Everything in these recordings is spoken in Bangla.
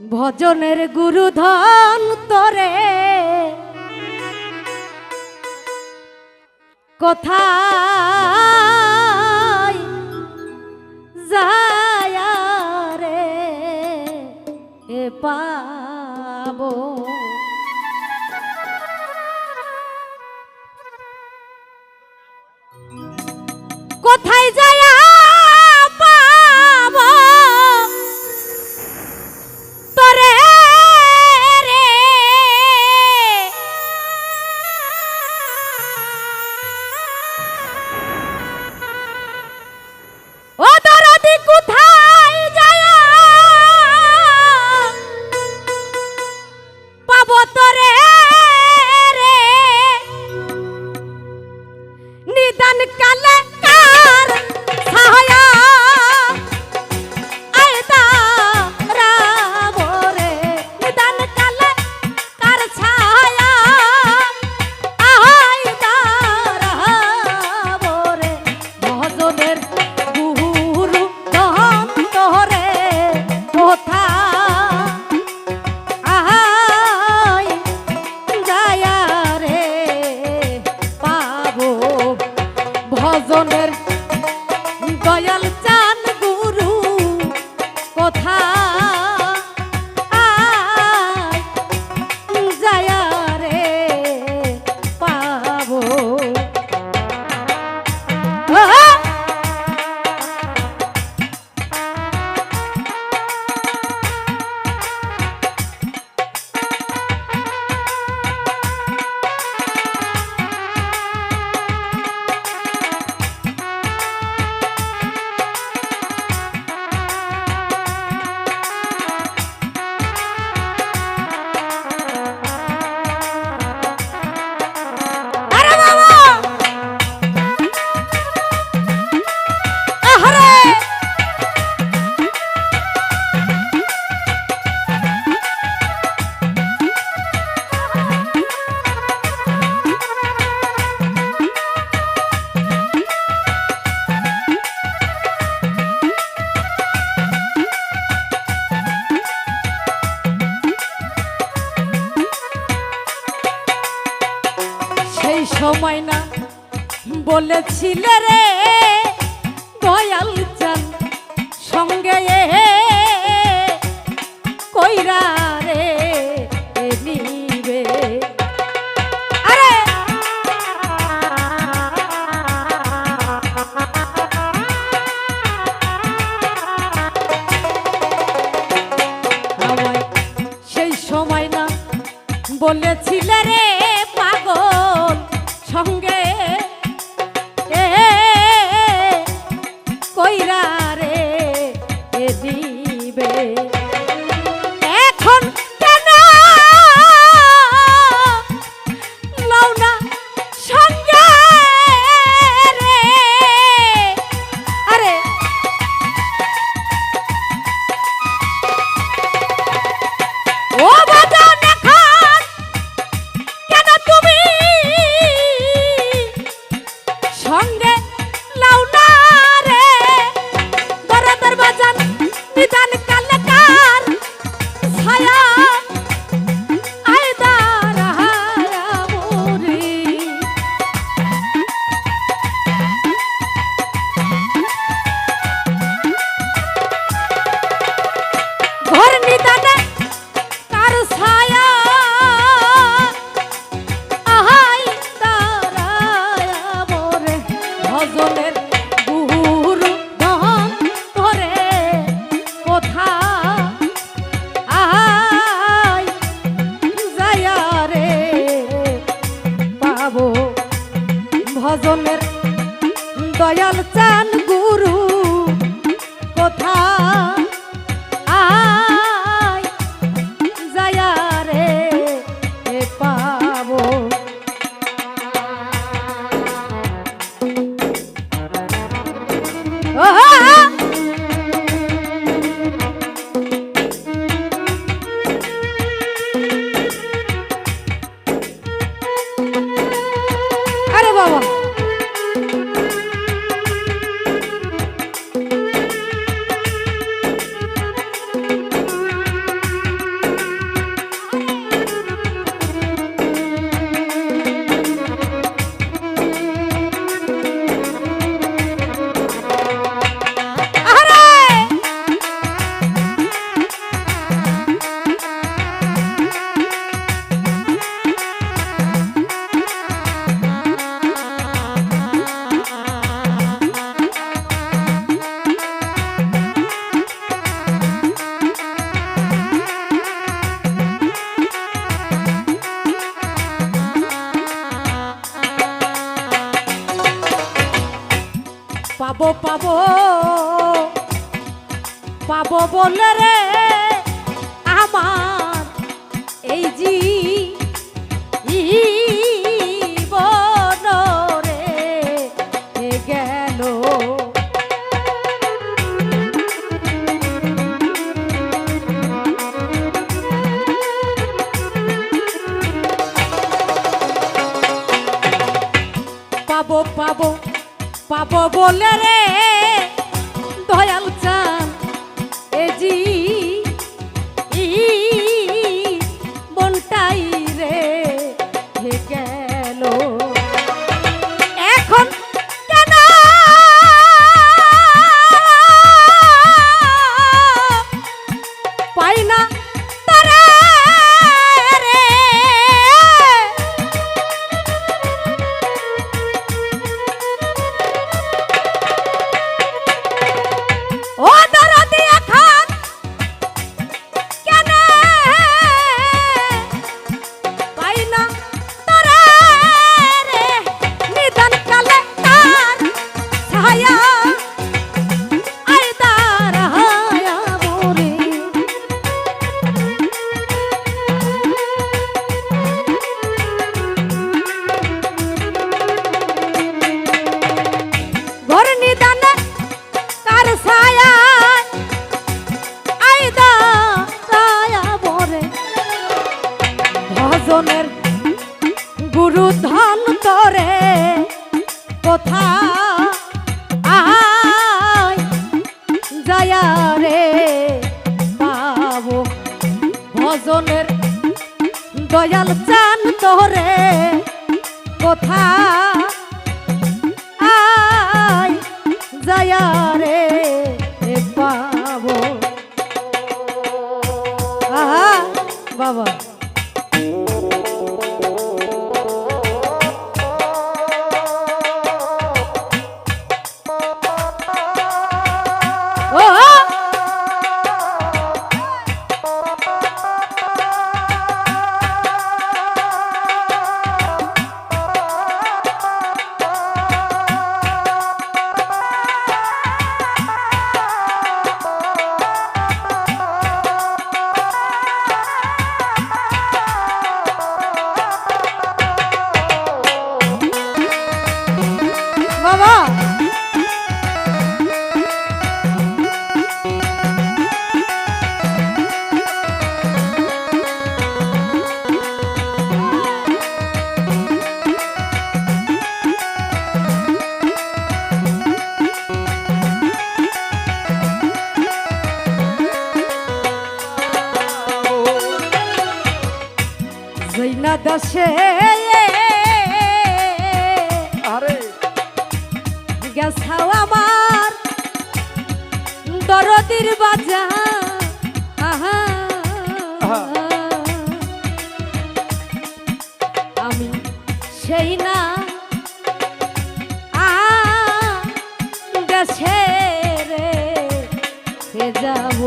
ভজনের গুরুধন তরে। কথা কোথায় যাই அவங்க ஏ দয়াল চান গুরু কোথা আয় পাবো Oh! পাবো বলে রে আমার এই জি পাবো পাবো পাবো বলে রে যায়া রে পাবো দয়াল চান তোরে কোথা আয় রে পাবো বাবা। দাসে আরে। গেছাও আমার দরদির বাজা। আহা। আহা। আমি সেই না। আ গেছে রে যাব?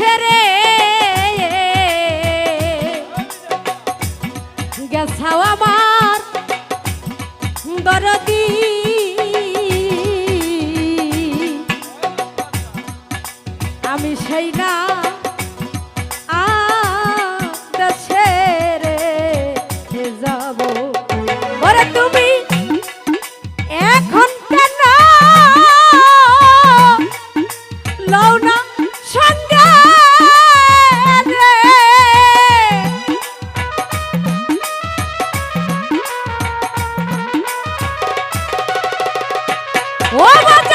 জৈনা ও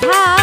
কোথায়